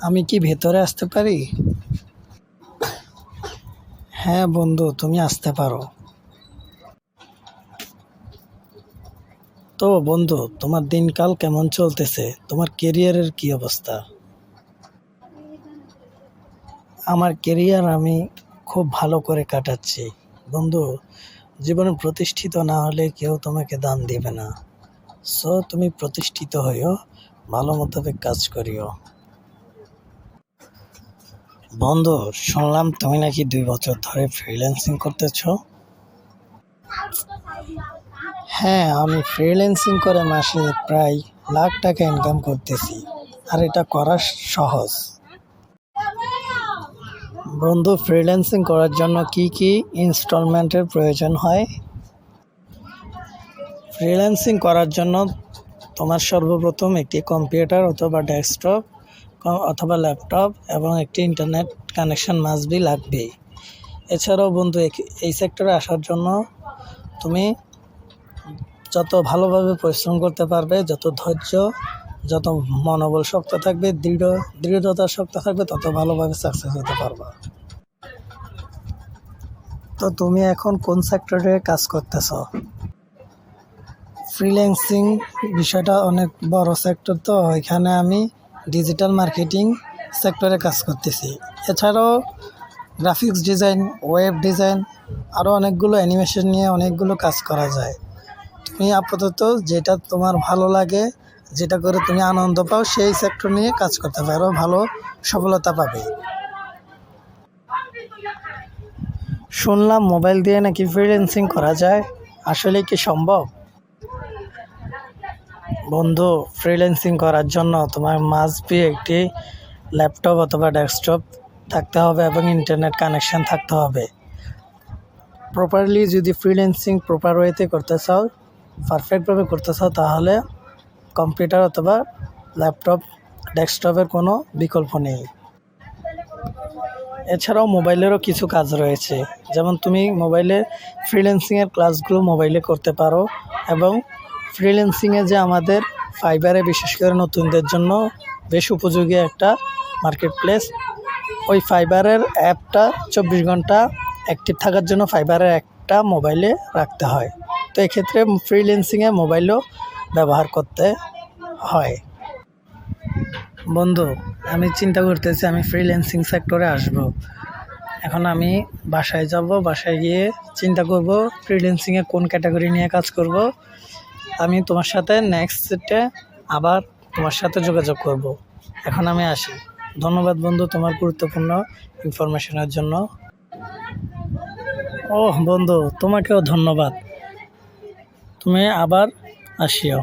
আমি কি ভেতরে আসতে পারি? হ্যাঁ বন্ধু, তুমি আসতে পারো। তো বন্ধু, তোমার দিনকাল কেমন চলতেছে? তোমার কেরিয়ারের কি অবস্থা? আমার কেরিয়ার আমি খুব ভালো করে কাটাচ্ছি। বন্ধু, জীবনে প্রতিষ্ঠিত না হলে কেউ তোমাকে দান দিবে না। সো তুমি প্রতিষ্ঠিত হইও ভালো মোতাবেক কাজ করিও। বন্ধু, শুনলাম তুমি নাকি দুই বছর ধরে ফ্রিল্যান্সিং করতেছ? হ্যাঁ আমি ফ্রিল্যান্সিং করে মাসে প্রায় লাখ টাকা ইনকাম করতেছি, আর এটা করা সহজ। বন্ধু ফ্রিল্যান্সিং করার জন্য কি কি ইনস্টলমেন্টের প্রয়োজন হয়? ফ্রিল্যান্সিং করার জন্য তোমার সর্বপ্রথম একটি কম্পিউটার অথবা ডেস্কটপ অথবা ল্যাপটপ এবং একটি ইন্টারনেট কানেকশন মাসবি লাগবেই। এছাড়াও বন্ধু এই সেক্টরে আসার জন্য তুমি যত ভালোভাবে পরিশ্রম করতে পারবে, যত ধৈর্য, যত মনোবল শক্ত থাকবে, দৃঢ়, দৃঢ়তা শক্ত থাকবে, তত ভালোভাবে সাকসেস হতে পারবে। তো তুমি এখন কোন সেক্টরে কাজ করতেছ? ফ্রিল্যান্সিং বিষয়টা অনেক বড় সেক্টর তো এখানে আমি ডিজিটাল মার্কেটিং সেক্টরে কাজ করতেছি। এছাড়াও গ্রাফিক্স ডিজাইন ওয়েব ডিজাইন আরও অনেকগুলো অ্যানিমেশন নিয়ে অনেকগুলো কাজ করা যায়। তুমি আপাতত যেটা তোমার ভালো লাগে, যেটা করে তুমি আনন্দ পাও, সেই সেক্টর নিয়ে কাজ করতে পারো, ভালো সফলতা পাবে। শুনলাম মোবাইল দিয়ে নাকি ফ্রিল্যান্সিং করা যায়। আসলে কি সম্ভব? বন্ধু ফ্রিল্যান্সিং করার জন্য তোমার মাস্ট বি একটি ল্যাপটপ অথবা ডেস্কটপ থাকতে হবে এবং ইন্টারনেট কানেকশন থাকতে হবে। প্রপারলি যদি ফ্রিল্যান্সিং প্রপার ওয়েতে করতে চাও পারফেক্টভাবে করতে চাও, তাহলে কম্পিউটার অথবা ল্যাপটপ ডেস্কটপের কোনো বিকল্প নেই। এছাড়াও মোবাইলেরও কিছু কাজ রয়েছে। যেমন তুমি মোবাইলে ফ্রিল্যান্সিংয়ের ক্লাসগুলো মোবাইলে করতে পারো এবং ফ্রিল্যান্সিংয়ে যে আমাদের ফাইবারে বিশেষ করে নতুনদের জন্য বেশ উপযোগী একটা মার্কেট প্লেস ওই ফাইবারের অ্যাপটা চব্বিশ ঘণ্টা অ্যাক্টিভ থাকার জন্য ফাইবারের একটা মোবাইলে রাখতে হয়। তো এক্ষেত্রে ফ্রিল্যান্সিংয়ে মোবাইলও ব্যবহার করতে হয়। বন্ধু, আমি চিন্তা করতেছি আমি ফ্রিল্যান্সিং সেক্টরে আসব। এখন আমি বাসায় যাব, বাসায় গিয়ে চিন্তা করব ফ্রিল্যান্সিংয়ে কোন ক্যাটাগরি নিয়ে কাজ করব। আমি তোমার সাথে নেক্সট সেটে আবার তোমার সাথে যোগাযোগ করব। এখন আমি আসি। ধন্যবাদ বন্ধু তোমার গুরুত্বপূর্ণ ইনফরমেশনের জন্য। ও বন্ধু, তোমাকেও ধন্যবাদ। তুমি আবার আসিও।